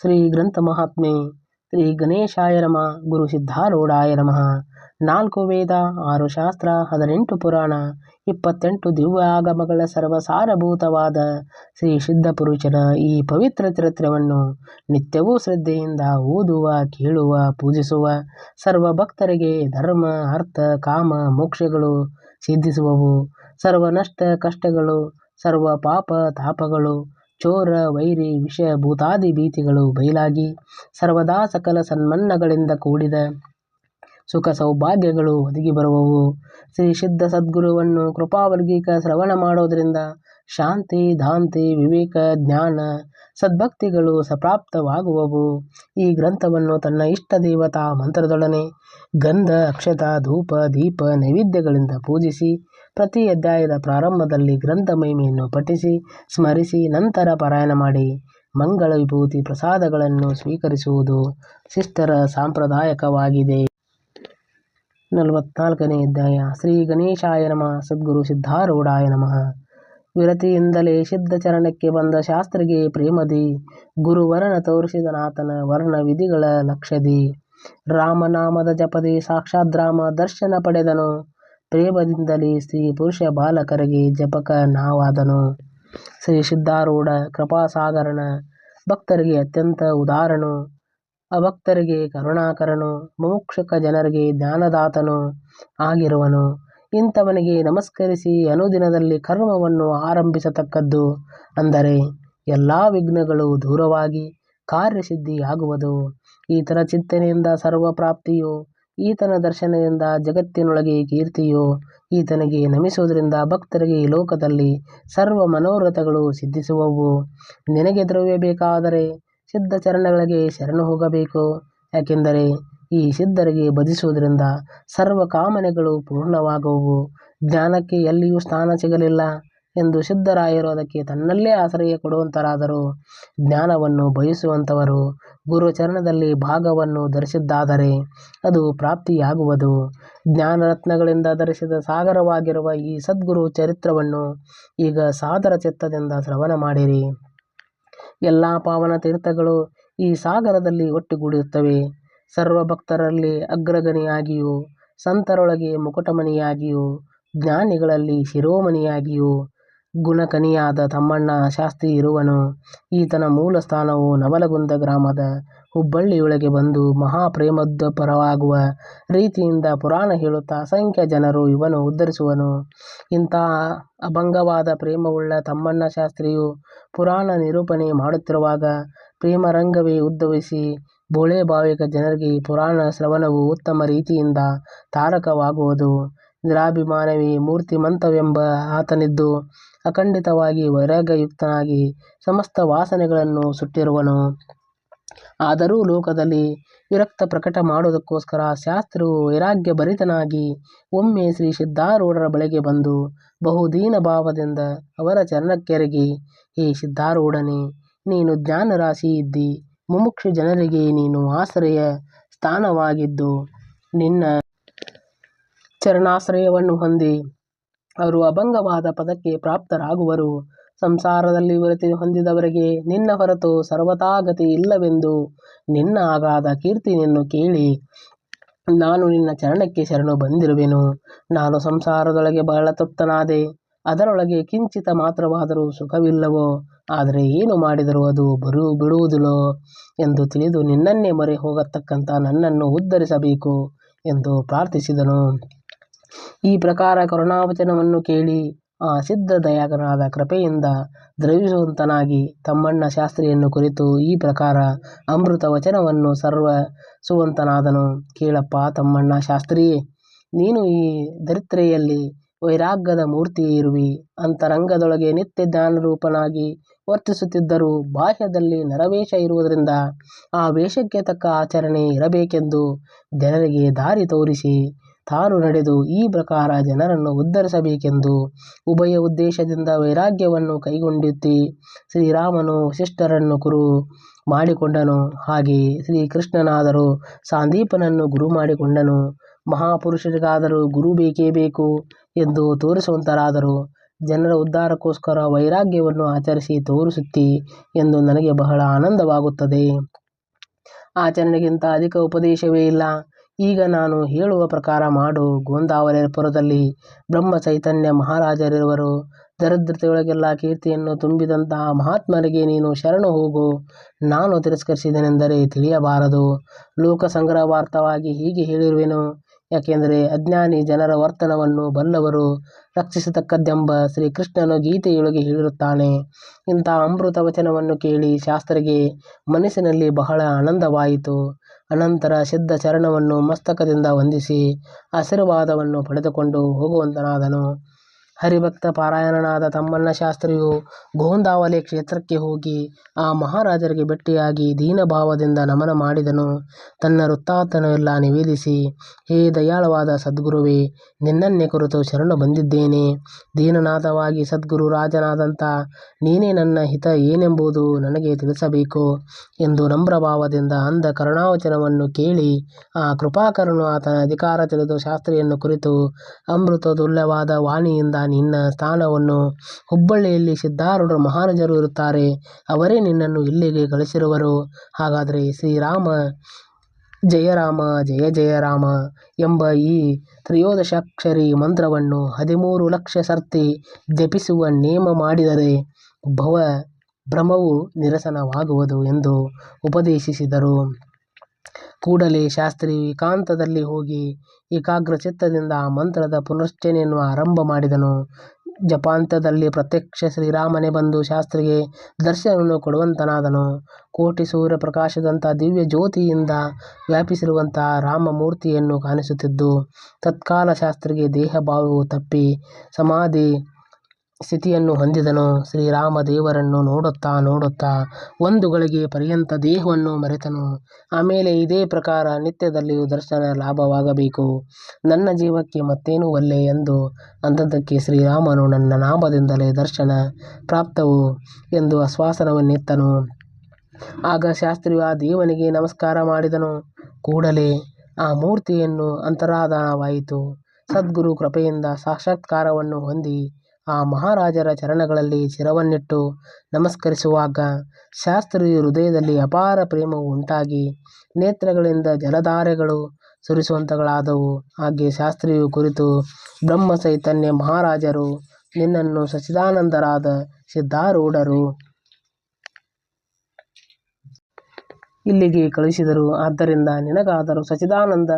ಶ್ರೀ ಗ್ರಂಥ ಮಹಾತ್ಮೆ, ಶ್ರೀ ಗಣೇಶಾಯ ನಮಃ, ಗುರು ಸಿದ್ಧಾರೂಢಾಯ ನಮಃ. ನಾಲ್ಕು ವೇದ, ಆರು ಶಾಸ್ತ್ರ, ಹದಿನೆಂಟು ಪುರಾಣ, ಇಪ್ಪತ್ತೆಂಟು ದಿವ್ಯಾಗಮಗಳ ಸರ್ವಸಾರಭೂತವಾದ ಶ್ರೀ ಸಿದ್ಧ ಪುರುಷರ ಈ ಪವಿತ್ರ ಚರಿತ್ರವನ್ನು ನಿತ್ಯವೂ ಶ್ರದ್ಧೆಯಿಂದ ಓದುವ, ಕೇಳುವ, ಪೂಜಿಸುವ ಸರ್ವ ಭಕ್ತರಿಗೆ ಧರ್ಮ, ಅರ್ಥ, ಕಾಮ, ಮೋಕ್ಷಗಳು ಸಿದ್ಧಿಸುವವು. ಸರ್ವನಷ್ಟ ಕಷ್ಟಗಳು, ಸರ್ವ ಪಾಪ ತಾಪಗಳು ಚೋರ, ವೈರಿ, ವಿಷ, ಭೂತಾದಿ ಭೀತಿಗಳು ಬಯಲಾಗಿ ಸರ್ವದಾ ಸಕಲ ಸನ್ಮನ್ನಗಳಿಂದ ಕೂಡಿದ ಸುಖ ಸೌಭಾಗ್ಯಗಳು ಒದಗಿ ಬರುವವು. ಶ್ರೀ ಸಿದ್ಧ ಸದ್ಗುರುವನ್ನು ಕೃಪಾವರ್ಗೀಕ ಶ್ರವಣ ಮಾಡೋದರಿಂದ ಶಾಂತಿ ದಾಂತಿ ವಿವೇಕ, ಜ್ಞಾನ, ಸದ್ಭಕ್ತಿಗಳು ಸಪ್ರಾಪ್ತವಾಗುವವು. ಈ ಗ್ರಂಥವನ್ನು ತನ್ನ ಇಷ್ಟ ದೇವತಾ ಮಂತ್ರದೊಡನೆ ಗಂಧ, ಅಕ್ಷತ, ಧೂಪ, ದೀಪ, ನೈವೇದ್ಯಗಳಿಂದ ಪೂಜಿಸಿ ಪ್ರತಿ ಅಧ್ಯಾಯದ ಪ್ರಾರಂಭದಲ್ಲಿ ಗ್ರಂಥ ಮಹಿಮೆಯನ್ನು ಪಠಿಸಿ, ಸ್ಮರಿಸಿ, ನಂತರ ಪಾರಾಯಣ ಮಾಡಿ. ಮಂಗಳ ವಿಭೂತಿ ಪ್ರಸಾದಗಳನ್ನು ಸ್ವೀಕರಿಸುವುದು ಶಿಷ್ಟರ ಸಾಂಪ್ರದಾಯಕವಾಗಿದೆ. ನಲವತ್ನಾಲ್ಕನೇ ಅಧ್ಯಾಯ. ಶ್ರೀ ಗಣೇಶಾಯ ನಮಃ. ಸದ್ಗುರು ಸಿದ್ಧಾರೂಢಾಯ ನಮಃ. ವಿರತಿಯಿಂದಲೇ ಸಿದ್ಧ ಚರಣಕ್ಕೆ ಬಂದ ಶಾಸ್ತ್ರಿಗೆ ಪ್ರೇಮದಿ. ಗುರುವರನ ತೋರಿಸಿದನಾತನ ವರ್ಣ ವಿಧಿಗಳ ಲಕ್ಷದಿ. ರಾಮನಾಮದ ಜಪದಿ ಸಾಕ್ಷಾತ್ ರಾಮ ದರ್ಶನ ಪಡೆದನು. ಪ್ರೇಮದಿಂದಲೇ ಸ್ತ್ರೀ ಪುರುಷ ಬಾಲಕರಿಗೆ ಜಪಕ ನಾವಾದನು. ಶ್ರೀ ಸಿದ್ಧಾರೂಢ ಕೃಪಾಸಾಗರನ ಭಕ್ತರಿಗೆ ಅತ್ಯಂತ ಉದಾರನು. ಅಭಕ್ತರಿಗೆ ಕರುಣಾಕರನು. ಮೋಕ್ಷಕ ಜನರಿಗೆ ಜ್ಞಾನದಾತನು ಆಗಿರುವನು. ಇಂಥವನಿಗೆ ನಮಸ್ಕರಿಸಿ ಅನುದಿನದಲ್ಲಿ ಕರ್ಮವನ್ನು ಆರಂಭಿಸತಕ್ಕದ್ದು ಅಂದರೆ ಎಲ್ಲ ವಿಘ್ನಗಳು ದೂರವಾಗಿ ಕಾರ್ಯಸಿದ್ಧಿಯಾಗುವುದು. ಈತನ ಚಿಂತನೆಯಿಂದ ಸರ್ವ ಪ್ರಾಪ್ತಿಯು ಈತನ ದರ್ಶನದಿಂದ ಜಗತ್ತಿನೊಳಗೆ ಕೀರ್ತಿಯು ಈತನಿಗೆ ನಮಿಸುವುದರಿಂದ ಭಕ್ತರಿಗೆ ಲೋಕದಲ್ಲಿ ಸರ್ವ ಮನೋರಥಗಳು ಸಿದ್ಧಿಸುವವು. ನಿನಗೆ ದ್ರವ್ಯ ಬೇಕಾದರೆ ಸಿದ್ಧ ಚರಣಗಳಿಗೆ ಶರಣು ಹೋಗಬೇಕು. ಯಾಕೆಂದರೆ ಈ ಸಿದ್ಧರಿಗೆ ಭಜಿಸುವುದರಿಂದ ಸರ್ವ ಕಾಮನೆಗಳು ಪೂರ್ಣವಾಗುವವು. ಜ್ಞಾನಕ್ಕೆ ಎಲ್ಲಿಯೂ ಸ್ಥಾನ ಸಿಗಲಿಲ್ಲ. ಎಂದು ಸಿದ್ಧರಾಗಿರೋದಕ್ಕೆ ತನ್ನಲ್ಲೇ ಆಶ್ರಯ ಕೊಡುವಂತರಾದರು ಜ್ಞಾನವನ್ನು ಬಯಸುವಂಥವರು ಗುರುಚರಣದಲ್ಲಿ ಭಾಗವನ್ನು ಧರಿಸಿದ್ದಾದರೆ ಅದು ಪ್ರಾಪ್ತಿಯಾಗುವುದು. ಜ್ಞಾನರತ್ನಗಳಿಂದ ಧರಿಸಿದ ಸಾಗರವಾಗಿರುವ ಈ ಸದ್ಗುರು ಚರಿತ್ರವನ್ನು ಈಗ ಸಾದರ ಚಿತ್ತದಿಂದ ಶ್ರವಣ ಮಾಡಿರಿ. ಎಲ್ಲ ಪಾವನ ತೀರ್ಥಗಳು ಈ ಸಾಗರದಲ್ಲಿ ಒಟ್ಟುಗೂಡಿರುತ್ತವೆ. ಸರ್ವ ಭಕ್ತರಲ್ಲಿ ಅಗ್ರಗಣಿಯಾಗಿಯೂ, ಸಂತರೊಳಗೆ ಮುಕುಟಮಣಿಯಾಗಿಯೂ, ಜ್ಞಾನಿಗಳಲ್ಲಿ ಶಿರೋಮಣಿಯಾಗಿಯೂ ಗುಣಕನಿಯಾದ ತಮ್ಮಣ್ಣ ಶಾಸ್ತ್ರಿ ಇರುವನು. ಈತನ ಮೂಲ ಸ್ಥಾನವು ನವಲಗುಂದ ಗ್ರಾಮದ ಹುಬ್ಬಳ್ಳಿಯೊಳಗೆ ಬಂದು ಮಹಾಪ್ರೇಮೋದ್ಧಪರವಾಗುವ ರೀತಿಯಿಂದ ಪುರಾಣ ಹೇಳುತ್ತಾ ಅಸಂಖ್ಯ ಜನರು ಇವನು ಉದ್ಧರಿಸುವನು. ಇಂತಹ ಅಭಂಗವಾದ ಪ್ರೇಮವುಳ್ಳ ತಮ್ಮಣ್ಣ ಶಾಸ್ತ್ರಿಯು ಪುರಾಣ ನಿರೂಪಣೆ ಮಾಡುತ್ತಿರುವಾಗ ಪ್ರೇಮರಂಗವೇ ಉದ್ಭವಿಸಿ ಬೋಳೆ ಭಾವಿಕ ಜನರಿಗೆ ಪುರಾಣ ಶ್ರವಣವು ಉತ್ತಮ ರೀತಿಯಿಂದ ತಾರಕವಾಗುವುದು. ನಿರಾಭಿಮಾನವೇ ಮೂರ್ತಿಮಂತವೆಂಬ ಆತನಿದ್ದು ಅಖಂಡಿತವಾಗಿ ವೈರಾಗ್ಯಯುಕ್ತನಾಗಿ ಸಮಸ್ತ ವಾಸನೆಗಳನ್ನು ಸುಟ್ಟಿರುವನು. ಆದರೂ ಲೋಕದಲ್ಲಿ ವಿರಕ್ತ ಪ್ರಕಟ ಮಾಡುವುದಕ್ಕೋಸ್ಕರ ಶಾಸ್ತ್ರವು ವೈರಾಗ್ಯಭರಿತನಾಗಿ ಒಮ್ಮೆ ಶ್ರೀ ಸಿದ್ಧಾರೂಢರ ಬಳಿಗೆ ಬಂದು ಬಹುದೀನ ಭಾವದಿಂದ ಅವರ ಚರಣಕ್ಕೆರಗಿ, ಹೇ ಸಿದ್ಧಾರೂಢನೇ, ನೀನು ಜ್ಞಾನರಾಶಿ ಇದ್ದಿ, ಮುಮುಕ್ಷು ಜನರಿಗೆ ನೀನು ಆಶ್ರಯ ಸ್ಥಾನವಾಗಿದ್ದು, ನಿನ್ನ ಚರಣಾಶ್ರಯವನ್ನು ಹೊಂದಿ ಅವರು ಅಭಂಗವಾದ ಪದಕ್ಕೆ ಪ್ರಾಪ್ತರಾಗುವರು. ಸಂಸಾರದಲ್ಲಿ ವಿರತಿ ಹೊಂದಿದವರಿಗೆ ನಿನ್ನ ಹೊರತು ಸರ್ವತಾಗತಿ ಇಲ್ಲವೆಂದು ನಿನ್ನ ಆಗಾದ ಕೀರ್ತಿಯನ್ನು ಕೇಳಿ, ನಾನು ನಿನ್ನ ಚರಣಕ್ಕೆ ಶರಣು ಬಂದಿರುವೆನು. ನಾನು ಸಂಸಾರದೊಳಗೆ ಬಹಳ ತೃಪ್ತನಾದೆ, ಅದರೊಳಗೆ ಕಿಂಚಿತ ಮಾತ್ರವಾದರೂ ಸುಖವಿಲ್ಲವೋ, ಆದರೆ ಏನು ಮಾಡಿದರೂ ಅದು ಬರು ಬಿಡುವುದಿಲ್ಲೋ ಎಂದು ತಿಳಿದು ನಿನ್ನನ್ನೇ ಮೊರೆ ಹೋಗತಕ್ಕಂಥ ನನ್ನನ್ನು ಉದ್ಧರಿಸಬೇಕು ಎಂದು ಪ್ರಾರ್ಥಿಸಿದನು. ಈ ಪ್ರಕಾರ ಕರುಣಾವಚನವನ್ನು ಕೇಳಿ ಆ ಸಿದ್ಧ ದಯಾಗನಾದ ಕೃಪೆಯಿಂದ ದ್ರವಿಸುವಂತನಾಗಿ ತಮ್ಮಣ್ಣ ಶಾಸ್ತ್ರಿಯನ್ನು ಕುರಿತು ಈ ಪ್ರಕಾರ ಅಮೃತ ವಚನವನ್ನು ಸರ್ವಸುವಂತನಾದನು ಕೇಳಪ್ಪ ತಮ್ಮಣ್ಣ ಶಾಸ್ತ್ರಿಯೇ, ನೀನು ಈ ದರಿತ್ರೆಯಲ್ಲಿ ವೈರಾಗ್ಯದ ಮೂರ್ತಿಯೇ ಇರುವಿ. ಅಂತರಂಗದೊಳಗೆ ನಿತ್ಯ ಜ್ಞಾನರೂಪನಾಗಿ ವರ್ತಿಸುತ್ತಿದ್ದರೂ ಬಾಹ್ಯದಲ್ಲಿ ನರವೇಷ ಇರುವುದರಿಂದ ಆ ವೇಷಕ್ಕೆ ತಕ್ಕ ಆಚರಣೆ ಇರಬೇಕೆಂದು ಜನರಿಗೆ ದಾರಿ ತೋರಿಸಿ ತಾನು ನಡೆದು ಈ ಪ್ರಕಾರ ಜನರನ್ನು ಉದ್ಧರಿಸಬೇಕೆಂದು ಉಭಯ ಉದ್ದೇಶದಿಂದ ವೈರಾಗ್ಯವನ್ನು ಕೈಗೊಂಡಿತ್ತಿ ಶ್ರೀರಾಮನು ವಸಿಷ್ಠರನ್ನು ಕುರು ಮಾಡಿಕೊಂಡನು ಹಾಗೆ ಶ್ರೀಕೃಷ್ಣನಾದರೂ ಸಾಂದೀಪನನ್ನು ಗುರು ಮಾಡಿಕೊಂಡನು ಮಹಾಪುರುಷರಿಗಾದರೂ ಗುರು ಬೇಕೇ ಬೇಕು ಎಂದು ತೋರಿಸುವಂತರಾದರು ಜನರ ಉದ್ಧಾರಕ್ಕೋಸ್ಕರ ವೈರಾಗ್ಯವನ್ನು ಆಚರಿಸಿ ತೋರಿಸುತ್ತಿ ಎಂದು ನನಗೆ ಬಹಳ ಆನಂದವಾಗುತ್ತದೆ. ಆಚರಣೆಗಿಂತ ಅಧಿಕ ಉಪದೇಶವೇ ಇಲ್ಲ. ಈಗ ನಾನು ಹೇಳುವ ಪ್ರಕಾರ ಮಾಡು. ಗೋಂದಾವಲೆಪುರದಲ್ಲಿ ಬ್ರಹ್ಮಚೈತನ್ಯ ಮಹಾರಾಜರಿರುವರು. ದರಿದ್ರತೆಯೊಳಗೆಲ್ಲ ಕೀರ್ತಿಯನ್ನು ತುಂಬಿದಂತಹ ಮಹಾತ್ಮರಿಗೆ ನೀನು ಶರಣು ಹೋಗು. ನಾನು ತಿರಸ್ಕರಿಸಿದೆನೆಂದರೆ ತಿಳಿಯಬಾರದು. ಲೋಕಸಂಗ್ರಹಾರ್ಥವಾಗಿ ಹೀಗೆ ಹೇಳಿರುವೆನು. ಯಾಕೆಂದರೆ ಅಜ್ಞಾನಿ ಜನರ ವರ್ತನವನ್ನು ಬಲ್ಲವರು ರಕ್ಷಿಸತಕ್ಕದ್ದೆಂಬ ಶ್ರೀಕೃಷ್ಣನು ಗೀತೆಯೊಳಗೆ ಹೇಳಿರುತ್ತಾನೆ. ಇಂಥ ಅಮೃತ ವಚನವನ್ನು ಕೇಳಿ ಶಾಸ್ತ್ರಿಗೆ ಮನಸ್ಸಿನಲ್ಲಿ ಬಹಳ ಆನಂದವಾಯಿತು. ಅನಂತರ ಸಿದ್ಧಚರಣವನ್ನು ಮಸ್ತಕದಿಂದ ವಂದಿಸಿ ಆಶೀರ್ವಾದವನ್ನು ಪಡೆದುಕೊಂಡು ಹೋಗುವಂತಾದನು. ಹರಿಭಕ್ತ ಪಾರಾಯಣನಾದ ತಮ್ಮಣ್ಣ ಶಾಸ್ತ್ರಿಯು ಗೋಂದಾವಲೆ ಕ್ಷೇತ್ರಕ್ಕೆ ಹೋಗಿ ಆ ಮಹಾರಾಜರಿಗೆ ಭೇಟಿಯಾಗಿ ದೀನಭಾವದಿಂದ ನಮನ ಮಾಡಿದನು. ತನ್ನ ವೃತ್ತಾಂತವನ್ನೆಲ್ಲ ನಿವೇದಿಸಿ, ಹೇ ದಯಾಳವಾದ ಸದ್ಗುರುವೇ, ನಿನ್ನನ್ನೇ ಕುರಿತು ಶರಣು ಬಂದಿದ್ದೇನೆ. ದೀನನಾಥವಾಗಿ ಸದ್ಗುರು ರಾಜನಾದಂಥ ನೀನೇ ನನ್ನ ಹಿತ ಏನೆಂಬುದು ನನಗೆ ತಿಳಿಸಬೇಕು ಎಂದು ನಮ್ರಭಾವದಿಂದ ಅಂದ ಕರುಣಾವಚನವನ್ನು ಕೇಳಿ ಆ ಕೃಪಾಕರನು ಆತನ ಅಧಿಕಾರ ತಿಳಿದು ಶಾಸ್ತ್ರಿಯನ್ನು ಕುರಿತು ಅಮೃತದುಲ್ಲವಾದ ವಾಣಿಯಿಂದ ನಿನ್ನ ಸ್ಥಾನವನ್ನು ಹುಬ್ಬಳ್ಳಿಯಲ್ಲಿ ಸಿದ್ಧಾರೂಢ ಮಹಾರಾಜರು ಇರುತ್ತಾರೆ. ಅವರೇ ನಿನ್ನನ್ನು ಇಲ್ಲಿಗೆ ಕಳಿಸಿರುವರು. ಹಾಗಾದರೆ ಶ್ರೀರಾಮ, ಜಯರಾಮ, ಜಯ ಜಯರಾಮ ಎಂಬ ಈ ತ್ರಯೋದಶಾಕ್ಷರಿ ಮಂತ್ರವನ್ನು ಹದಿಮೂರು ಲಕ್ಷ ಸರ್ತಿ ಜಪಿಸುವ ನೇಮ ಮಾಡಿದರೆ ಭವ ಭ್ರಮವು ನಿರಸನವಾಗುವುದು ಎಂದು ಉಪದೇಶಿಸಿದರು. ಕೂಡಲೇ ಶಾಸ್ತ್ರಿ ಏಕಾಂತದಲ್ಲಿ ಹೋಗಿ ಏಕಾಗ್ರಚಿತ್ತದಿಂದ ಆ ಮಂತ್ರದ ಪುನಶ್ಚನೆಯನ್ನು ಆರಂಭ ಮಾಡಿದನು. ಜಪಾಂತದಲ್ಲಿ ಪ್ರತ್ಯಕ್ಷ ಶ್ರೀರಾಮನೇ ಬಂದು ಶಾಸ್ತ್ರಿಗೆ ದರ್ಶನವನ್ನು ಕೊಡುವಂತನಾದನು. ಕೋಟಿ ಸೂರ್ಯಪ್ರಕಾಶದಂಥ ದಿವ್ಯಜ್ಯೋತಿಯಿಂದ ವ್ಯಾಪಿಸಿರುವಂತಹ ರಾಮಮೂರ್ತಿಯನ್ನು ಕಾಣಿಸುತ್ತಿದ್ದು, ತತ್ಕಾಲ ಶಾಸ್ತ್ರಿಗೆ ದೇಹಭಾವವು ತಪ್ಪಿ ಸಮಾಧಿ ಸ್ಥಿತಿಯನ್ನು ಹೊಂದಿದನು. ಶ್ರೀರಾಮ ದೇವರನ್ನು ನೋಡುತ್ತಾ ನೋಡುತ್ತಾ ಒಂದು ಗಳಿಗೆ ಪರ್ಯಂತ ದೇಹವನ್ನು ಮರೆತನು. ಆಮೇಲೆ ಇದೇ ಪ್ರಕಾರ ನಿತ್ಯದಲ್ಲಿಯೂ ದರ್ಶನ ಲಾಭವಾಗಬೇಕು. ನನ್ನ ಜೀವಕ್ಕೆ ಮತ್ತೇನು ಒಲ್ಲೆ ಎಂದು ಅಂದದ್ದಕ್ಕೆ ಶ್ರೀರಾಮನು ನನ್ನ ನಾಮದಿಂದಲೇ ದರ್ಶನ ಪ್ರಾಪ್ತವು ಎಂದು ಆಶ್ವಾಸನವನ್ನೆತ್ತನು ಆಗ ಶಾಸ್ತ್ರಿಯು ಆ ದೇವನಿಗೆ ನಮಸ್ಕಾರ ಮಾಡಿದನು. ಕೂಡಲೇ ಆ ಮೂರ್ತಿಯನ್ನು ಅಂತರಾಧಾನವಾಯಿತು ಸದ್ಗುರು ಕೃಪೆಯಿಂದ ಸಾಕ್ಷಾತ್ಕಾರವನ್ನು ಹೊಂದಿ ಆ ಮಹಾರಾಜರ ಚರಣಗಳಲ್ಲಿ ಶಿರವನ್ನಿಟ್ಟು ನಮಸ್ಕರಿಸುವಾಗ ಶಾಸ್ತ್ರಿಯ ಹೃದಯದಲ್ಲಿ ಅಪಾರ ಪ್ರೇಮವು ಉಂಟಾಗಿ ನೇತ್ರಗಳಿಂದ ಜಲಧಾರೆಗಳು ಸುರಿಸುವಂಥಗಳಾದವು ಹಾಗೆ ಶಾಸ್ತ್ರಿಯು ಕುರಿತು, ಬ್ರಹ್ಮ ಚೈತನ್ಯ ಮಹಾರಾಜರು, ನಿನ್ನನ್ನು ಸಚಿದಾನಂದರಾದ ಸಿದ್ಧಾರೂಢರು ಇಲ್ಲಿಗೆ ಕಳುಹಿಸಿದರು. ಆದ್ದರಿಂದ ನಿನಗಾದರೂ ಸಚಿದಾನಂದ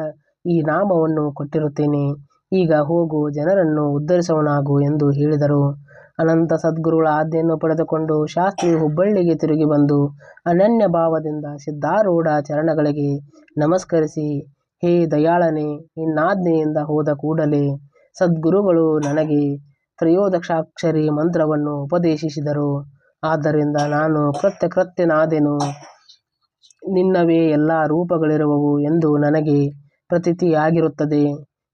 ಈ ನಾಮವನ್ನು ಕೊಟ್ಟಿರುತ್ತೇನೆ. ಈಗ ಹೋಗು, ಜನರನ್ನು ಉದ್ಧರಿಸವನಾಗು ಎಂದು ಹೇಳಿದರು. ಅನಂತ ಸದ್ಗುರುಗಳ ಆಜ್ಞೆಯನ್ನು ಪಡೆದುಕೊಂಡು ಶಾಸ್ತ್ರಿ ಹುಬ್ಬಳ್ಳಿಗೆ ತಿರುಗಿ ಬಂದು ಅನನ್ಯ ಭಾವದಿಂದ ಸಿದ್ಧಾರೂಢ ಚರಣಗಳಿಗೆ ನಮಸ್ಕರಿಸಿ, ಹೇ ದಯಾಳನೆ ನಿನ್ನಾಜ್ಞೆಯಿಂದ ಹೋದ ಕೂಡಲೇ ಸದ್ಗುರುಗಳು ನನಗೆ ತ್ರಯೋದಕ್ಷಾಕ್ಷರಿ ಮಂತ್ರವನ್ನು ಉಪದೇಶಿಸಿದರು. ಆದ್ದರಿಂದ ನಾನು ಕೃತ್ಯ ಕೃತ್ಯನಾದೆನು ನಿನ್ನವೇ ಎಲ್ಲ ರೂಪಗಳಿರುವವು ಎಂದು ನನಗೆ ಪ್ರತೀತಿಯಾಗಿರುತ್ತದೆ.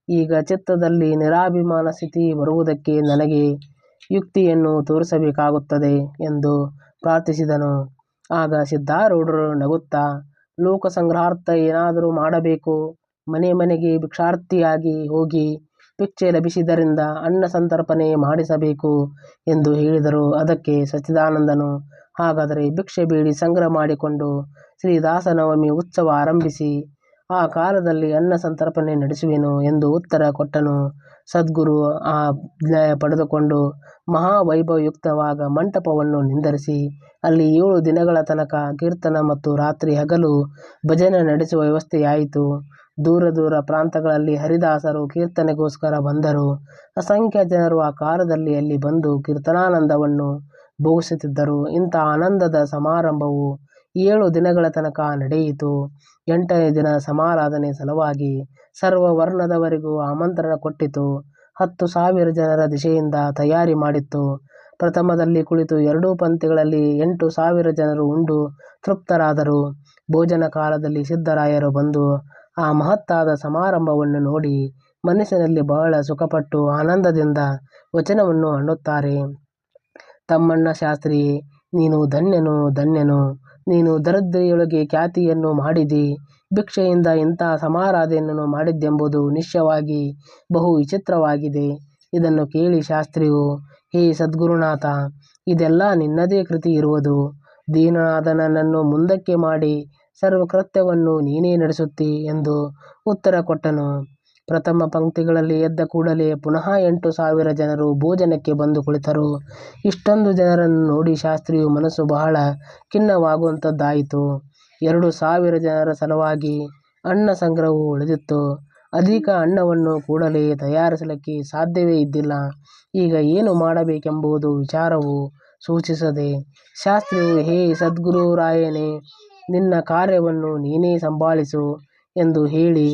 ಈಗ ಚಿತ್ತದಲ್ಲಿ ನಿರಾಭಿಮಾನ ಸ್ಥಿತಿ ಬರುವುದಕ್ಕೆ ನನಗೆ ಯುಕ್ತಿಯನ್ನು ತೋರಿಸಬೇಕಾಗುತ್ತದೆ ಎಂದು ಪ್ರಾರ್ಥಿಸಿದನು. ಆಗ ಸಿದ್ಧಾರೂಢರು ನಗುತ್ತಾ, ಲೋಕ ಸಂಗ್ರಹಾರ್ಥ ಏನಾದರೂ ಮಾಡಬೇಕು. ಮನೆ ಮನೆಗೆ ಭಿಕ್ಷಾರ್ಥಿಯಾಗಿ ಹೋಗಿ ಭಿಕ್ಷೆ ಲಭಿಸಿದ್ದರಿಂದ ಅನ್ನಸಂತರ್ಪಣೆ ಮಾಡಿಸಬೇಕು ಎಂದು ಹೇಳಿದರು. ಅದಕ್ಕೆ ಸಚ್ಚಿದಾನಂದನು, ಹಾಗಾದರೆ ಭಿಕ್ಷೆ ಬೇಡಿ ಸಂಗ್ರಹ ಮಾಡಿಕೊಂಡು ಶ್ರೀದಾಸನವಮಿ ಉತ್ಸವ ಆರಂಭಿಸಿ ಆ ಕಾಲದಲ್ಲಿ ಅನ್ನ ಸಂತರ್ಪಣೆ ನಡೆಸುವೆನು ಎಂದು ಉತ್ತರ ಕೊಟ್ಟನು. ಸದ್ಗುರು ಆ ಜ್ಞಾಯ ಪಡೆದುಕೊಂಡು ಮಹಾವೈಭವಯುಕ್ತವಾದ ಮಂಟಪವನ್ನು ನಿಂದರಿಸಿ, ಅಲ್ಲಿ ಏಳು ದಿನಗಳ ತನಕ ಕೀರ್ತನ ಮತ್ತು ರಾತ್ರಿ ಹಗಲು ಭಜನೆ ನಡೆಸುವ ವ್ಯವಸ್ಥೆಯಾಯಿತು. ದೂರ ದೂರ ಪ್ರಾಂತಗಳಲ್ಲಿ ಹರಿದಾಸರು ಕೀರ್ತನೆಗೋಸ್ಕರ ಬಂದರು. ಅಸಂಖ್ಯ ಜನರು ಆ ಕಾಲದಲ್ಲಿ ಅಲ್ಲಿ ಬಂದು ಕೀರ್ತನಾನಂದವನ್ನು ಭೋಗಿಸುತ್ತಿದ್ದರು. ಇಂಥ ಆನಂದದ ಸಮಾರಂಭವು ಏಳು ದಿನಗಳ ತನಕ ನಡೆಯಿತು. ಎಂಟನೇ ದಿನ ಸಮಾರಾಧನೆ ಸಲುವಾಗಿ ಸರ್ವ ವರ್ಣದವರಿಗೂ ಆಮಂತ್ರಣ ಕೊಟ್ಟಿತು. ಹತ್ತು ಸಾವಿರ ಜನರ ದಿಶೆಯಿಂದ ತಯಾರಿ ಮಾಡಿತ್ತು. ಪ್ರಥಮದಲ್ಲಿ ಕುಳಿತು ಎರಡೂ ಪಂಕ್ತಿಗಳಲ್ಲಿ ಎಂಟು ಸಾವಿರ ಜನರು ಉಂಡು ತೃಪ್ತರಾದರು. ಭೋಜನ ಕಾಲದಲ್ಲಿ ಸಿದ್ದರಾಯರು ಬಂದು ಆ ಮಹತ್ತಾದ ಸಮಾರಂಭವನ್ನು ನೋಡಿ ಮನಸ್ಸಿನಲ್ಲಿ ಬಹಳ ಸುಖಪಟ್ಟು ಆನಂದದಿಂದ ವಚನವನ್ನು ಅನ್ನುತ್ತಾರೆ ತಮ್ಮಣ್ಣ ಶಾಸ್ತ್ರಿ ನೀನು ಧನ್ಯನು ಧನ್ಯನು. ನೀನು ದರಿದ್ರೆಯೊಳಗೆ ಖ್ಯಾತಿಯನ್ನು ಮಾಡಿದಿ. ಭಿಕ್ಷೆಯಿಂದ ಇಂಥ ಸಮಾರಾಧನೆಯನ್ನು ಮಾಡಿದ್ದೆಂಬುದು ನಿಶ್ಚಯವಾಗಿ ಬಹು ವಿಚಿತ್ರವಾಗಿದೆ. ಇದನ್ನು ಕೇಳಿ ಶಾಸ್ತ್ರಿಯು, ಹೇ ಸದ್ಗುರುನಾಥ ಇದೆಲ್ಲ ನಿನ್ನದೇ ಕೃತಿ ಇರುವುದು ದೀನನಾದ ನನ್ನನ್ನು ಮುಂದಕ್ಕೆ ಮಾಡಿ ಸರ್ವಕೃತ್ಯವನ್ನು ನೀನೇ ನಡೆಸುತ್ತಿ ಎಂದು ಉತ್ತರ ಕೊಟ್ಟನು ಪ್ರಥಮ ಪಂಕ್ತಿಗಳಲ್ಲಿ ಎದ್ದ ಕೂಡಲೇ ಪುನಃ ಎಂಟು ಸಾವಿರ ಜನರು ಭೋಜನಕ್ಕೆ ಬಂದು ಕುಳಿತರು. ಇಷ್ಟೊಂದು ಜನರನ್ನು ನೋಡಿ ಶಾಸ್ತ್ರಿಯು ಮನಸ್ಸು ಬಹಳ ಖಿನ್ನವಾಗುವಂಥದ್ದಾಯಿತು ಎರಡು ಸಾವಿರ ಜನರ ಸಲುವಾಗಿ ಅನ್ನ ಸಂಗ್ರಹವು ಉಳಿದಿತ್ತು. ಅಧಿಕ ಅನ್ನವನ್ನು ಕೂಡಲೇ ತಯಾರಿಸಲಿಕ್ಕೆ ಸಾಧ್ಯವೇ ಇದ್ದಿಲ್ಲ. ಈಗ ಏನು ಮಾಡಬೇಕೆಂಬುದು ವಿಚಾರವು ಸೂಚಿಸದೆ, ಶಾಸ್ತ್ರಿಯು, ಹೇ ಸದ್ಗುರುರಾಯನೇ, ನಿನ್ನ ಕಾರ್ಯವನ್ನು ನೀನೇ ಸಂಭಾಳಿಸು ಎಂದು ಹೇಳಿ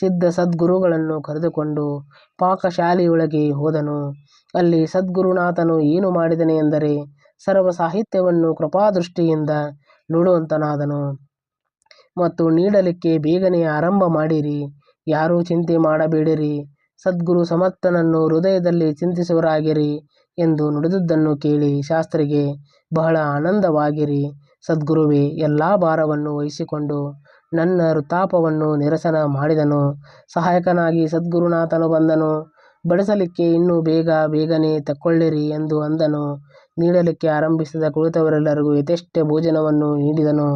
ಸಿದ್ಧ ಸದ್ಗುರುಗಳನ್ನು ಕರೆದುಕೊಂಡು ಪಾಕಶಾಲೆಯೊಳಗೆ ಹೋದನು. ಅಲ್ಲಿ ಸದ್ಗುರುನಾಥನು ಏನು ಮಾಡಿದನೆ ಎಂದರೆ ಸರ್ವ ಸಾಹಿತ್ಯವನ್ನು ಕೃಪಾದೃಷ್ಟಿಯಿಂದ ನೋಡುವಂತನಾದನು. ಮತ್ತು ನೀಡಲಿಕ್ಕೆ ಬೇಗನೆ ಆರಂಭ ಮಾಡಿರಿ. ಯಾರೂ ಚಿಂತೆ ಮಾಡಬೇಡಿರಿ. ಸದ್ಗುರು ಸಮರ್ಥನನ್ನು ಹೃದಯದಲ್ಲಿ ಚಿಂತಿಸುವರಾಗಿರಿ ಎಂದು ನುಡಿದದ್ದನ್ನು ಕೇಳಿ ಶಾಸ್ತ್ರಿಗೆ ಬಹಳ ಆನಂದವಾಗಿರಿ. ಸದ್ಗುರುವೇ, ಎಲ್ಲ ಭಾರವನ್ನು ವಹಿಸಿಕೊಂಡು ನನ್ನ ಋತಾಪವನ್ನು ನಿರಸನ ಮಾಡಿದನು. ಸಹಾಯಕನಾಗಿ ಸದ್ಗುರುನಾಥನು ಬಂದನು. ಬಡಿಸಲಿಕ್ಕೆ ಇನ್ನೂ ಬೇಗ ಬೇಗನೆ ತಕ್ಕೊಳ್ಳಿರಿ ಎಂದು ಅಂದನು. ನೀಡಲಿಕ್ಕೆ ಆರಂಭಿಸಿದ ಕುಳಿತವರೆಲ್ಲರಿಗೂ ಯಥೇಷ್ಟ ಭೋಜನವನ್ನು ನೀಡಿದನು.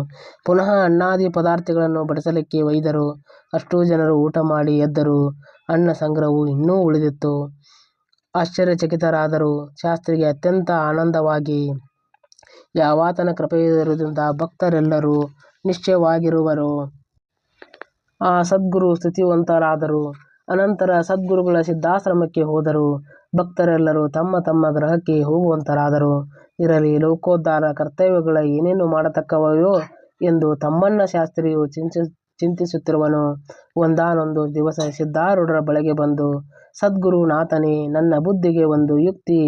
ಪುನಃ ಅನ್ನಾದಿ ಪದಾರ್ಥಗಳನ್ನು ಬಡಿಸಲಿಕ್ಕೆ ಒಯ್ದರು. ಅಷ್ಟೂ ಜನರು ಊಟ ಮಾಡಿ ಎದ್ದರು. ಅನ್ನ ಸಂಗ್ರಹವು ಇನ್ನೂ ಉಳಿದಿತ್ತು. ಆಶ್ಚರ್ಯಚಕಿತರಾದರು. ಶಾಸ್ತ್ರಿಗೆ ಅತ್ಯಂತ ಆನಂದವಾಗಿ ಯಾವಾತನ ಕೃಪೆಯಿರುವುದರಿಂದ ಭಕ್ತರೆಲ್ಲರೂ ನಿಶ್ಚಯವಾಗಿರುವರು. ಆ ಸದ್ಗುರು ಸ್ಥಿತಿವಂತರಾದರು ಅನಂತರ ಸದ್ಗುರುಗಳ ಸಿದ್ಧಾಶ್ರಮಕ್ಕೆ ಹೋದರು. ಭಕ್ತರೆಲ್ಲರೂ ತಮ್ಮ ತಮ್ಮ ಗ್ರಹಕ್ಕೆ ಹೋಗುವಂತರಾದರು. ಇರಲಿ, ಲೋಕೋದ್ಧಾರ ಕರ್ತವ್ಯಗಳ ಏನೇನು ಮಾಡತಕ್ಕವೋ ಎಂದು ತಮ್ಮಣ್ಣ ಶಾಸ್ತ್ರಿಯು ಚಿಂತಿ ಚಿಂತಿಸುತ್ತಿರುವನು. ಒಂದಾನೊಂದು ದಿವಸ ಸಿದ್ಧಾರೂಢರ ಬಳಿಗೆ ಬಂದು ಸದ್ಗುರುನಾಥನೇ ನನ್ನ ಬುದ್ಧಿಗೆ ಒಂದು ಯುಕ್ತಿ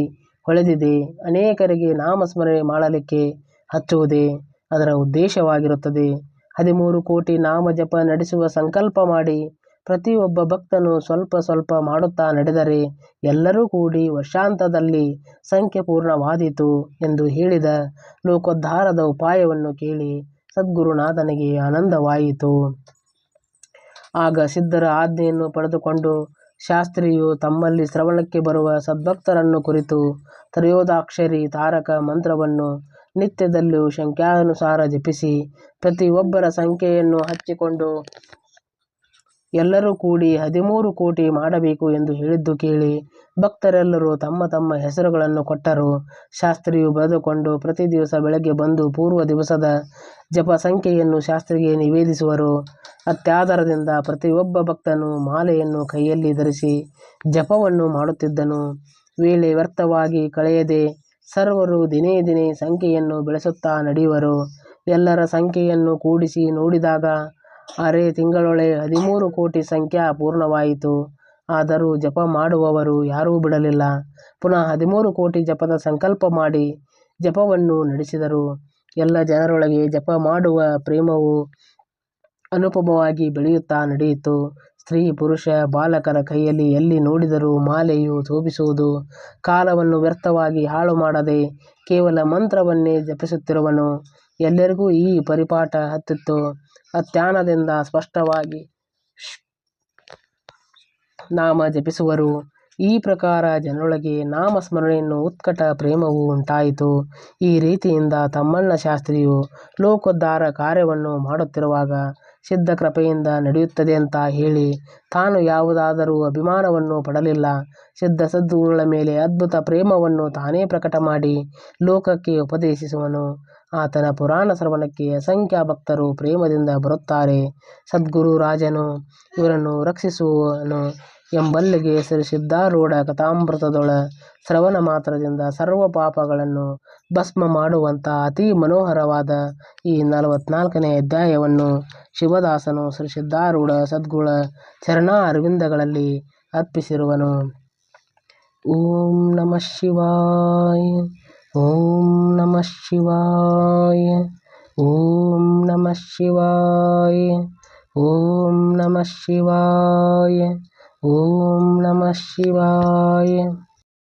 ಹೊಳೆದಿದೆ. ಅನೇಕರಿಗೆ ನಾಮಸ್ಮರಣೆ ಮಾಡಲಿಕ್ಕೆ ಹಚ್ಚುವುದೇ ಅದರ ಉದ್ದೇಶವಾಗಿರುತ್ತದೆ. ಹದಿಮೂರು ಕೋಟಿ ನಾಮ ಜಪ ನಡೆಸುವ ಸಂಕಲ್ಪ ಮಾಡಿ ಪ್ರತಿಯೊಬ್ಬ ಭಕ್ತನು ಸ್ವಲ್ಪ ಸ್ವಲ್ಪ ಮಾಡುತ್ತಾ ನಡೆದರೆ ಎಲ್ಲರೂ ಕೂಡಿ ವರ್ಷಾಂತದಲ್ಲಿ ಸಂಖ್ಯೆ ಪೂರ್ಣವಾದೀತು ಎಂದು ಹೇಳಿದ ಲೋಕೋದ್ಧಾರದ ಉಪಾಯವನ್ನು ಕೇಳಿ ಸದ್ಗುರುನಾಥನಿಗೆ ಆನಂದವಾಯಿತು. ಆಗ ಸಿದ್ಧರ ಆಜ್ಞೆಯನ್ನು ಪಡೆದುಕೊಂಡು ಶಾಸ್ತ್ರಿಯು ತಮ್ಮಲ್ಲಿ ಶ್ರವಣಕ್ಕೆ ಬರುವ ಸದ್ಭಕ್ತರನ್ನು ಕುರಿತು ತ್ರಯೋದಾಕ್ಷರಿ ತಾರಕ ಮಂತ್ರವನ್ನು ನಿತ್ಯದಲ್ಲೂ ಸಂಖ್ಯಾನುಸಾರ ಜಪಿಸಿ ಪ್ರತಿಯೊಬ್ಬರ ಸಂಖ್ಯೆಯನ್ನು ಹಚ್ಚಿಕೊಂಡು ಎಲ್ಲರೂ ಕೂಡಿ ಹದಿಮೂರು ಕೋಟಿ ಮಾಡಬೇಕು ಎಂದು ಹೇಳಿದ್ದು ಕೇಳಿ ಭಕ್ತರೆಲ್ಲರೂ ತಮ್ಮ ತಮ್ಮ ಹೆಸರುಗಳನ್ನು ಕೊಟ್ಟರು. ಶಾಸ್ತ್ರಿಯು ಬರೆದುಕೊಂಡು ಪ್ರತಿ ದಿವಸ ಬೆಳಗ್ಗೆ ಬಂದು ಪೂರ್ವ ದಿವಸದ ಜಪ ಸಂಖ್ಯೆಯನ್ನು ಶಾಸ್ತ್ರಿಗೆ ನಿವೇದಿಸುವರು. ಅತ್ಯಾದರದಿಂದ ಪ್ರತಿಯೊಬ್ಬ ಭಕ್ತನು ಮಾಲೆಯನ್ನು ಕೈಯಲ್ಲಿ ಧರಿಸಿ ಜಪವನ್ನು ಮಾಡುತ್ತಿದ್ದನು. ವೇಳೆ ವ್ಯರ್ಥವಾಗಿ ಕಳೆಯದೆ ಸರ್ವರು ದಿನೇ ದಿನೇ ಸಂಖ್ಯೆಯನ್ನು ಬೆಳೆಸುತ್ತಾ ನಡೆಯುವರು. ಎಲ್ಲರ ಸಂಖ್ಯೆಯನ್ನು ಕೂಡಿಸಿ ನೋಡಿದಾಗ ಅರೆ ತಿಂಗಳೊಳಗೆ ಹದಿಮೂರು ಕೋಟಿ ಸಂಖ್ಯಾ ಪೂರ್ಣವಾಯಿತು. ಆದರೂ ಜಪ ಮಾಡುವವರು ಯಾರೂ ಬಿಡಲಿಲ್ಲ. ಪುನಃ ಹದಿಮೂರು ಕೋಟಿ ಜಪದ ಸಂಕಲ್ಪ ಮಾಡಿ ಜಪವನ್ನು ನಡೆಸಿದರು. ಎಲ್ಲ ಜನರೊಳಗೆ ಜಪ ಮಾಡುವ ಪ್ರೇಮವು ಅನುಪಮವಾಗಿ ಬೆಳೆಯುತ್ತಾ ನಡೆಯಿತು. ಸ್ತ್ರೀ, ಪುರುಷ ಬಾಲಕರ ಕೈಯಲ್ಲಿ ಎಲ್ಲಿ ನೋಡಿದರೂ ಮಾಲೆಯು ಶೋಭಿಸುವುದು ಕಾಲವನ್ನು ವ್ಯರ್ಥವಾಗಿ ಹಾಳು ಮಾಡದೆ ಕೇವಲ ಮಂತ್ರವನ್ನೇ ಜಪಿಸುತ್ತಿರುವನು. ಎಲ್ಲರಿಗೂ ಈ ಪರಿಪಾಠ ಹತ್ತಿತ್ತು. ಅತ್ಯಾನದಿಂದ ಸ್ಪಷ್ಟವಾಗಿ ನಾಮ ಜಪಿಸುವರು. ಈ ಪ್ರಕಾರ ಜನರೊಳಗೆ ನಾಮಸ್ಮರಣೆಯನ್ನು ಉತ್ಕಟ ಪ್ರೇಮವು ಉಂಟಾಯಿತು. ಈ ರೀತಿಯಿಂದ ತಮ್ಮಣ್ಣ ಶಾಸ್ತ್ರಿಯು ಲೋಕೋದ್ಧಾರ ಕಾರ್ಯವನ್ನು ಮಾಡುತ್ತಿರುವಾಗ ಸಿದ್ಧ ಕೃಪೆಯಿಂದ ನಡೆಯುತ್ತದೆ ಅಂತ ಹೇಳಿ ತಾನು ಯಾವುದಾದರೂ ಅಭಿಮಾನವನ್ನು ಪಡಲಿಲ್ಲ. ಸಿದ್ಧ ಸದ್ಗುರುಗಳ ಮೇಲೆ ಅದ್ಭುತ ಪ್ರೇಮವನ್ನು ತಾನೇ ಪ್ರಕಟ ಮಾಡಿ ಲೋಕಕ್ಕೆ ಉಪದೇಶಿಸುವನು. ಆತನ ಪುರಾಣ ಶ್ರವಣಕ್ಕೆ ಅಸಂಖ್ಯ ಭಕ್ತರು ಪ್ರೇಮದಿಂದ ಬರುತ್ತಾರೆ. ಸದ್ಗುರು ರಾಜನು ಇವರನ್ನು ರಕ್ಷಿಸುವನು. ಎಂಬಲ್ಲಿಗೆ ಶ್ರೀ ಸಿದ್ಧಾರೂಢ ಕಥಾಮೃತದೊಳ ಶ್ರವಣ ಮಾತ್ರದಿಂದ ಸರ್ವ ಪಾಪಗಳನ್ನು ಭಸ್ಮ ಮಾಡುವಂಥ ಅತಿ ಮನೋಹರವಾದ ಈ ನಲವತ್ನಾಲ್ಕನೇ ಅಧ್ಯಾಯವನ್ನು ಶಿವದಾಸನು ಶ್ರೀ ಸಿದ್ಧಾರೂಢ ಸದ್ಗುಳ ಚರಣ ಅರವಿಂದಗಳಲ್ಲಿ ಅರ್ಪಿಸಿರುವನು. ಓಂ ನಮಃ ಶಿವಾಯ, ಓಂ ನಮಃ ಶಿವಾಯ, ಓಂ ನಮಃ ಶಿವಾಯ, ಓಂ ನಮಃ ಶಿವಾಯ. ॐ नमः शिवाय।